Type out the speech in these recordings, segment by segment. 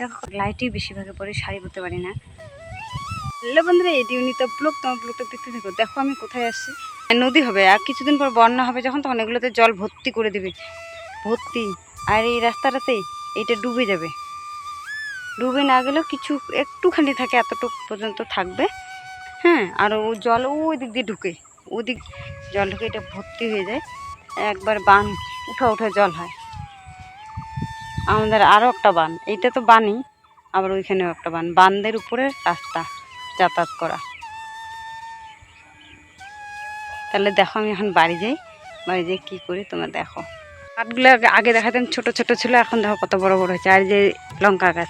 দেখো, লাইটই বেশিরভাগে পরে শাড়ি পরতে পারি না। হ্যালো বন্ধুরা এটি উনিত ব্লক তোমার ব্লকটা দেখতে থাকো। দেখো আমি কোথায় আসছি নদী হবে, আর কিছুদিন পর বন্যা হবে, যখন তখন এগুলোতে জল ভর্তি করে দেবে। ভর্তি। আর এই রাস্তাটাতেই এইটা ডুবে যাবে। ডুবে না গেলেও কিছু, একটুখানি থাকে, এতটুকু পর্যন্ত থাকবে। হ্যাঁ আর ও জল ওই দিক দিয়ে ঢুকে। ওদিক জল ঢুকে এটা ভর্তি হয়ে যায়। একবার বান, উঠা উঠা জল হয়। আমাদের আরও একটা বান। এইটা তো বানই, আবার ওইখানেও একটা বান। বানদের উপরে রাস্তা যাতায়াত করা। তাহলে দেখো আমি এখন বাড়ি যাই। বাড়ি যাই কী করি তোমরা দেখো। পাটগুলো আগে- দেখাতাম ছোট ছোট ছিল, এখন দেখো কত বড় বড় হয়েছে। আর যে লঙ্কা গাছ,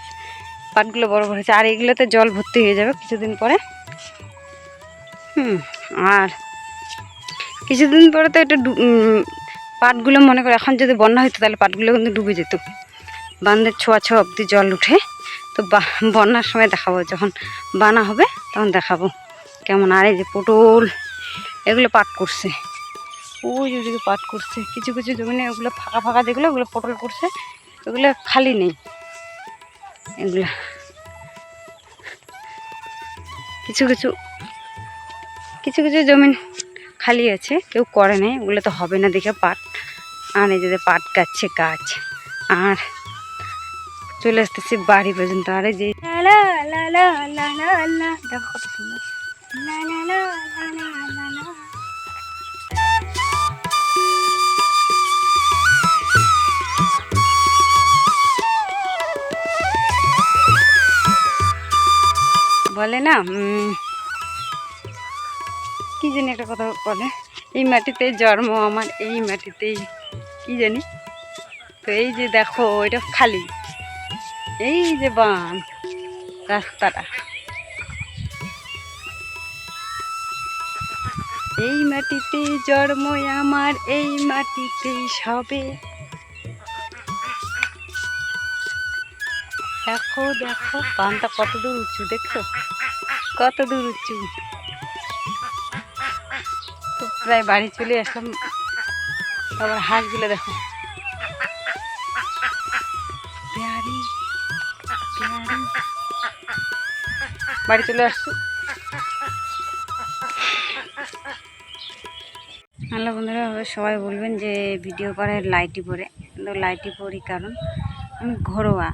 পাটগুলো বড় বড় হয়েছে। আর এগুলোতে জল ভর্তি হয়ে যাবে কিছুদিন পরে। হুম, আর কিছুদিন পরে তো এটা পাটগুলো মনে করো, এখন যদি বন্যা হতো তাহলে পাটগুলো কিন্তু ডুবে যেত। বান্ধের ছোঁয়া ছোঁয়া অবধি জল উঠে, তো বন্যার সময় দেখাবো, যখন বানা হবে তখন দেখাবো। কেমন, আর এই যে পটল, এগুলো পাট করছে। ওই ওদিকে পাট করছে, কিছু কিছু জমিনে ওগুলো ফাঁকা ফাঁকা যেগুলো, ওগুলো পটল করছে, ওগুলো খালি নেই। এগুলো। কিছু কিছু কিছু কিছু জমিন খালি আছে, কেউ করে নাই, ওগুলো তো হবে না দেখে পাট। আর এই যে পাট গাচ্ছে গাছ, আর চলে আসতেছি বাড়ি পর্যন্ত। আরে যে দেখো কত সুন্দর। বলে না কি জানি একটা কথা বলে। এই মাটিতে জন্ম আমার এই মাটিতেই কি জানি। তো এই যে দেখো এটা খালি। এই যে বান রাস্তাটা। এই মাটিতে জন্ম আমার, এই মাটিতেই সবে। দেখো দেখো বানটা কত দূর উঁচু, দেখছ? কত দূর উঁচু। তো প্রায় বাড়ি চলে আসলাম। আবার হাঁসগুলো দেখো। বাড়ি চলে আসছো। হ্যালো বন্ধুরা সবাই বলবেন যে ভিডিও করে লাইটি পরে। কিন্তু লাইটি পরি কারণ আমি ঘরোয়া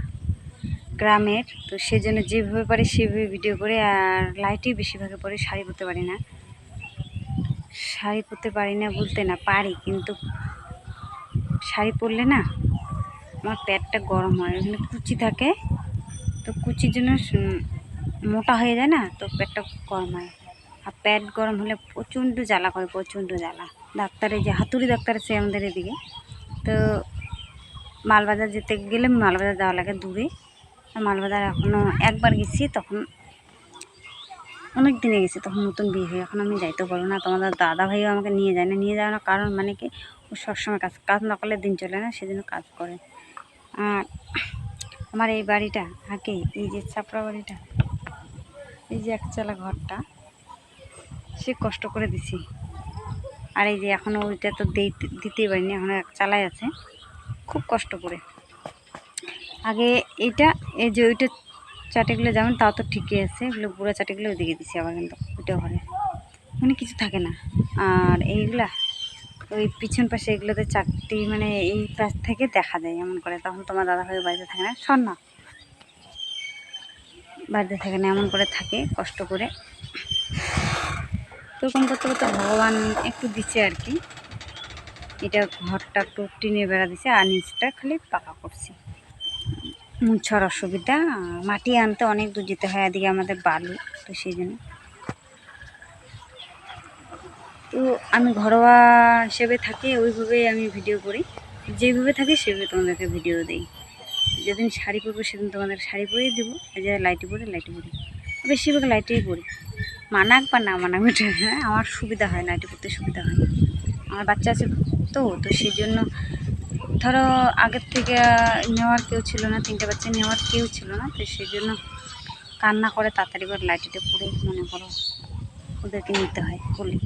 গ্রামের, তো সেজন্য যেভাবে পারি সেভাবে ভিডিও করে, আর লাইটই বেশিরভাগে পরে শাড়ি পরতে পারি না। শাড়ি পরতে পারি না বলতে না, পারি, কিন্তু শাড়ি পরলে না আমার পেটটা গরম হয়। ওখানে কুচি থাকে, তো কুচির জন্য মোটা হয়ে যায় না, তো পেটটা গরম হয়। আর পেট গরম হলে প্রচণ্ড জ্বালা করে, প্রচণ্ড জ্বালা। ডাক্তারে যে, হাতুড়ি ডাক্তার আছে আমাদের এদিকে। তো মালবাজার যেতে গেলে মালবাজার যাওয়া লাগে দূরে। মালবাজার এখনও একবার গেছি, তখন অনেক দিনে গেছি, তখন নতুন বিয়ে হয়ে। এখন আমি যাইতে পারব না, তোমাদের দাদা ভাইও আমাকে নিয়ে যায় না। নিয়ে যাওয়ার কারণ মানে কি, ও সবসময় কাজ কাজ না করলে দিন চলে না সেদিন কাজ করে। আর আমার এই বাড়িটা আগে, এই যে চাপড়া বাড়িটা এই যে একচালা ঘরটা, সে কষ্ট করে দিছি। আর এই যে এখনও ওইটা তো দিতে- দিতেই পারিনি এখনও এক চালাই আছে। খুব কষ্ট করে। আগে এইটা, এই যে ওইটা চাটিগুলো যেমন, তাও তো ঠিকই আছে। এগুলো বুড়ো চাটিগুলো ওইদিকে দিছি আবার কিন্তু ওইটা ঘরে। মানে কিছু থাকে না। আর এইগুলা, ওই পিছন পাশে এগুলোতে চারটি মানে এই পাশ থেকে দেখা যায়, এমন করে। তখন তোমার দাদা ভাই বাড়িতে থাকে না। শোন না। বাড়িতে থাকে না, এমন করে থাকে, কষ্ট করে। তো এরকম করতে করতে ভগবান একটু দিচ্ছে আর কি। এটা ঘরটা একটু টিনে বেড়া দিছে আর নিচটা খালি পাকা করছে। মুছার অসুবিধা, মাটি আনতে অনেক দূর যেতে হয়, এদিকে আমাদের বালু, তো সেই জন্য। তো আমি ঘরোয়া হিসেবে থাকি, ওইভাবেই আমি ভিডিও করি। যেভাবে থাকি, সেভাবে তোমাদেরকে ভিডিও দিই। যেদিন শাড়ি পরবো সেদিন তোমাদের শাড়ি পরেই দেবো। আর যে লাইটি পরে লাইটে পরি। বেশিরভাগ লাইটেই পরি। মানাক বা না মানাক হ্যাঁ আমার সুবিধা হয় লাইটে পরতে সুবিধা হয় আমার বাচ্চা আছে তো তো সেই জন্য ধরো আগের থেকে নেওয়ার কেউ ছিল না, তিনটে বাচ্চা নেওয়ার কেউ ছিল না, তো সেই জন্য কান্না করে তাড়াতাড়ি করে লাইটিটা পরে মনে করো ওদেরকে নিতে হয়, বলি।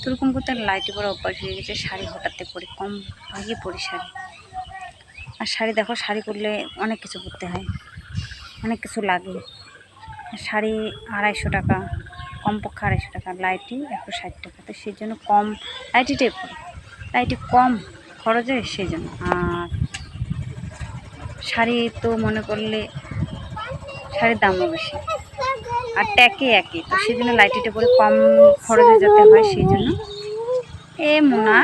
তো ওরকম করতে লাইটে পরে অভ্যাস হয়ে গেছে, শাড়ি হঠাৎ পরি কম ভাগে পরি শাড়ি। আর শাড়ি দেখো, শাড়ি পরলে অনেক কিছু পরতে হয়। অনেক কিছু লাগে। শাড়ি আড়াইশো টাকা, কমপক্ষে আড়াইশো টাকা। লাইটি একশো ষাট টাকা। তো সেই জন্য কম, লাইটিটাই পরে। লাইটি কম খরচে সেই জন্য। আর শাড়ি তো মনে করলে শাড়ির দামও বেশি। আর ট্যাকে একই। তো সেই জন্য লাইটিটা পরে কম খরচে যেতে হয় সেই জন্য। এ মোনা,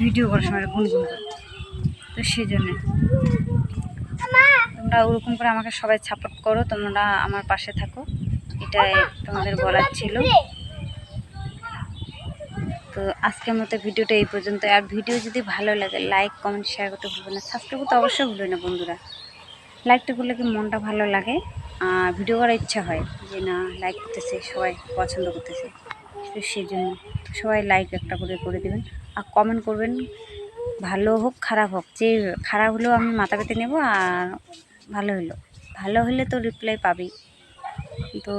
ভিডিও করার সময় গুনগুন করে। তো সেই জন্য তোমরা ওরকম করে আমাকে সবাই সাপোর্ট করো, তোমরা আমার পাশে থাকো। এটাই তোমাদের বলার ছিল। তো আজকের মতো ভিডিওটা এই পর্যন্ত। আর ভিডিও যদি ভালো লাগে লাইক কমেন্ট শেয়ার করতে ভুলবে না। সাবস্ক্রাইব করতে অবশ্যই ভুলবে না, বন্ধুরা। লাইকটা করলে কি মনটা ভালো লাগে? আর ভিডিও করার ইচ্ছা হয় যে না লাইক করতেছে, সবাই পছন্দ করতেছে। তো সেই জন্য সবাই লাইক একটা করে করে দেবেন। আর কমেন্ট করবেন ভালো হোক, খারাপ হোক, যে খারাপ হলেও আমি মাথা পেতে নেব আর ভালো হলো। ভালো হলে তো রিপ্লাই পাবি তো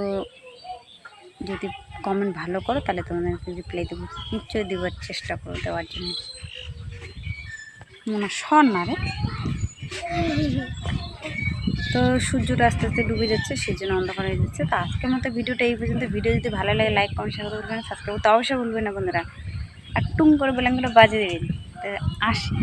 যদি কমেন্ট ভালো করো, তাহলে তোমাদেরকে রিপ্লাই দেবো। নিশ্চয়ই দেওয়ার চেষ্টা করো দেওয়ার জন্য। মনে শোন না রে। তো সূর্যটা আস্তে আস্তে ডুবে যাচ্ছে সেই জন্য অন্ধকার হয়ে যাচ্ছে। তো আজকের মতো ভিডিওটা এই পর্যন্ত। ভিডিও যদি ভালো লাগে লাইক কমেন্ট শেয়ার করতে ভুলবেন সাবস্ক্রাইব করতে অবশ্যই ভুলবেন না বন্ধুরা। আর টুং করে বেলাঙ্গুলো বাজে দেবেন আসি।